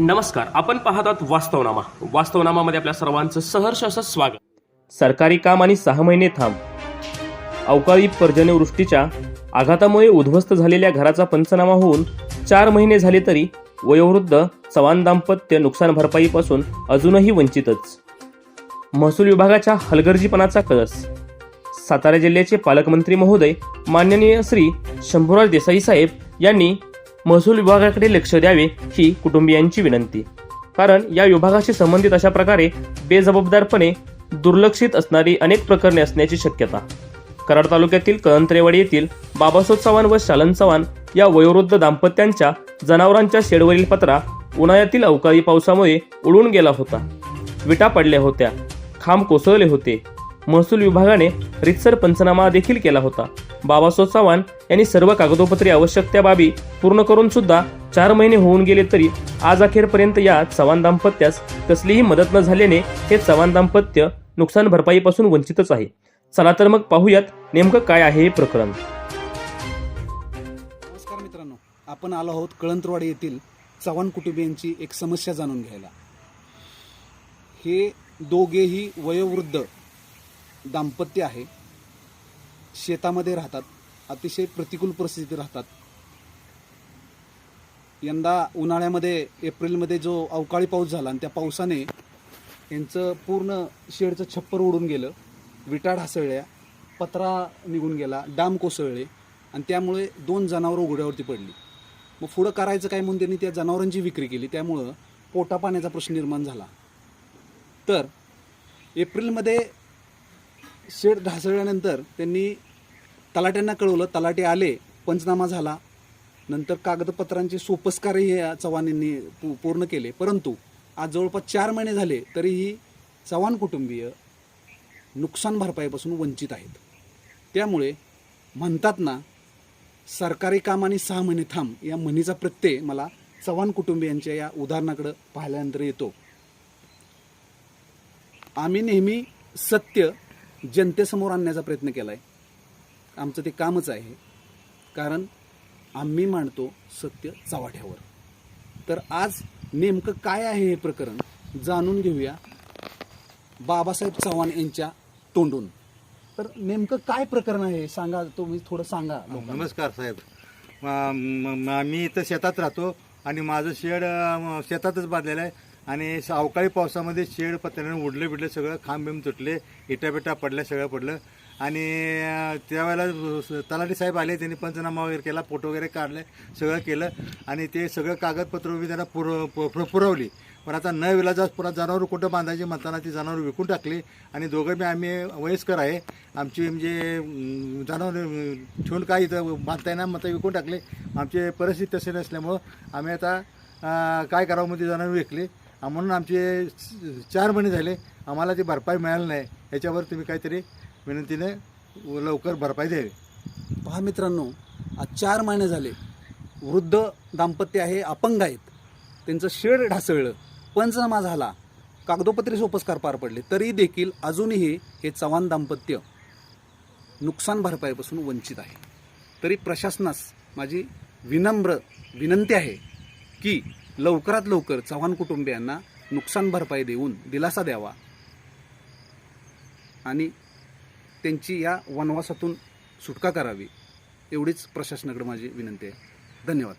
नमस्कार आपण पाहत आहात वास्तवनामा. वास्तवनामामध्ये आपल्या सर्वांचं सहर्ष असं स्वागत. सरकारी काम आणि सहा महिने थांब. अवकाळी पर्जन्यवृष्टीच्या आघातामुळे उद्ध्वस्त झालेल्या घराचा पंचनामा होऊन चार महिने झाले तरी वयोवृद्ध चव्हाण दाम्पत्य नुकसान भरपाईपासून अजूनही वंचितच. महसूल विभागाच्या हलगर्जीपणाचा कळस. सातारा जिल्ह्याचे पालकमंत्री महोदय माननीय श्री शंभूराज देसाई साहेब यांनी महसूल विभागाकडे लक्ष द्यावे ही कुटुंबियांची विनंती. कारण या विभागाशी संबंधित अशा प्रकारे बेजबाबदारपणे दुर्लक्षित असणारी अनेक प्रकरणे असण्याची शक्यता. कराड तालुक्यातील कळंत्रेवाडी येथील बाबासोब चव्हाण व शालन चव्हाण या वयोवृद्ध दाम्पत्यांच्या जनावरांच्या शेडवरील पत्रा उन्हाळ्यातील अवकाळी पावसामुळे उडून गेला होता. विटा पडल्या होत्या. खांब कोसळले होते. महसूल विभागाने रितसर पंचनामा देखील केला होता. बाबासाहेब चव्हाण यांनी सर्व कागदोपत्री आवश्यक त्या बाबी पूर्ण करून सुद्धा चार महिने होऊन गेले तरी आज अखेरपर्यंत या चव्हाण दाम्पत्यास कसलीही मदत न झाल्याने हे चव्हाण दाम्पत्य नुकसान भरपाईपासून वंचितच आहे. चला तर मग पाहूयात नेमकं काय आहे हे प्रकरण. नमस्कार मित्रांनो आपण आलो आहोत कळंत्रवाडी येथील चव्हाण कुटुंबियांची एक समस्या जाणून घ्यायला. हे दोघेही वयोवृद्ध दाम्पत्य आहे. शेतामध्ये राहतात. अतिशय प्रतिकूल परिस्थितीत राहतात. यंदा उन्हाळ्यामध्ये एप्रिलमध्ये जो अवकाळी पाऊस झाला आणि त्या पावसाने यांचं पूर्ण शेडचं छप्पर उडून गेलं. विटा ढासळल्या पत्रा निघून गेला डाम कोसळले आणि त्यामुळे दोन जनावरं उघड्यावरती पडली. मग पुढं करायचं काय म्हणून त्यांनी त्या जनावरांची विक्री केली. त्यामुळं पोटापाण्याचा प्रश्न निर्माण झाला. तर एप्रिलमध्ये शेड ढासळल्यानंतर त्यांनी तलाट्यांना कळवलं तलाटे आले पंचनामा झाला. नंतर कागदपत्रांचे सोपस्कारही या चव्हाणांनी पू- पूर्ण केले. परंतु आज जवळपास चार महिने झाले तरीही चव्हाण कुटुंबीय नुकसान भरपाईपासून वंचित आहेत. त्यामुळे म्हणतात ना सरकारी काम आणि सहा महिने थांब या म्हणीचा प्रत्यय मला चव्हाण कुटुंबियांच्या या उदाहरणाकडं पाहिल्यानंतर येतो. आम्ही नेहमी सत्य जनतेसमोर आणण्याचा प्रयत्न केला आहे आमचं ते कामच आहे. कारण आम्ही मांडतो सत्य चव्हाट्यावर. तर आज नेमकं काय आहे हे प्रकरण जाणून घेऊया बाबासाहेब चव्हाण यांच्या तोंडून. तर नेमकं काय प्रकरण आहे सांगा तुम्ही थोडं सांगा नमस्कार साहेब. म- मी इथं शेतात राहतो आणि माझं शेड शेतातच बांधलेलं आहे. आणि अवकाळी पावसामध्ये शेड पत्र्याने उडलं बिडलं सगळं खांब बिंब तुटले इटा बिटा पडल्या सगळं पडलं. आणि त्यावेळेला तलाठी साहेब आले त्यांनी पंचनामा वगैरे केला फोटो वगैरे काढले सगळं केलं. आणि ते सगळं कागदपत्र मी त्यांना पुर पुरवली. पण आता न विलाजास पुरा जनावर कुठं बांधायची म्हणताना ती जनावर विकून टाकली. आणि दोघं मी आम्ही वयस्कर आहे. आमची म्हणजे जनावर ठेवून काय इथं बांधता येणार मग विकून टाकले. आमची परिस्थिती तशी नसल्यामुळं आम्ही आता काय करावं मग ती जनावर विकली. म्हणून आमचे चार महिने झाले. आम्हाला ती भरपाई मिळाली नाही. याच्यावर तुम्ही काहीतरी विनंतीने लवकर भरपाई द्यावी. पहा मित्रांनो आज चार महिने झाले. वृद्ध दाम्पत्य आहे अपंग आहेत. त्यांचं शेड ढासळलं. पंचनामा झाला. कागदोपत्री सोपस्कार पार पडले. तरी देखील अजूनही हे चव्हाण दाम्पत्य नुकसान भरपाईपासून वंचित आहे. तरी प्रशासनास माझी विनम्र विनंती आहे की लवकरात लवकर चव्हाण कुटुंबियांना नुकसान भरपाई देऊन दिलासा द्यावा आणि त्यांची या वनवासातून सुटका करावी एवढीच प्रशासनाकडे माझी विनंती आहे. धन्यवाद.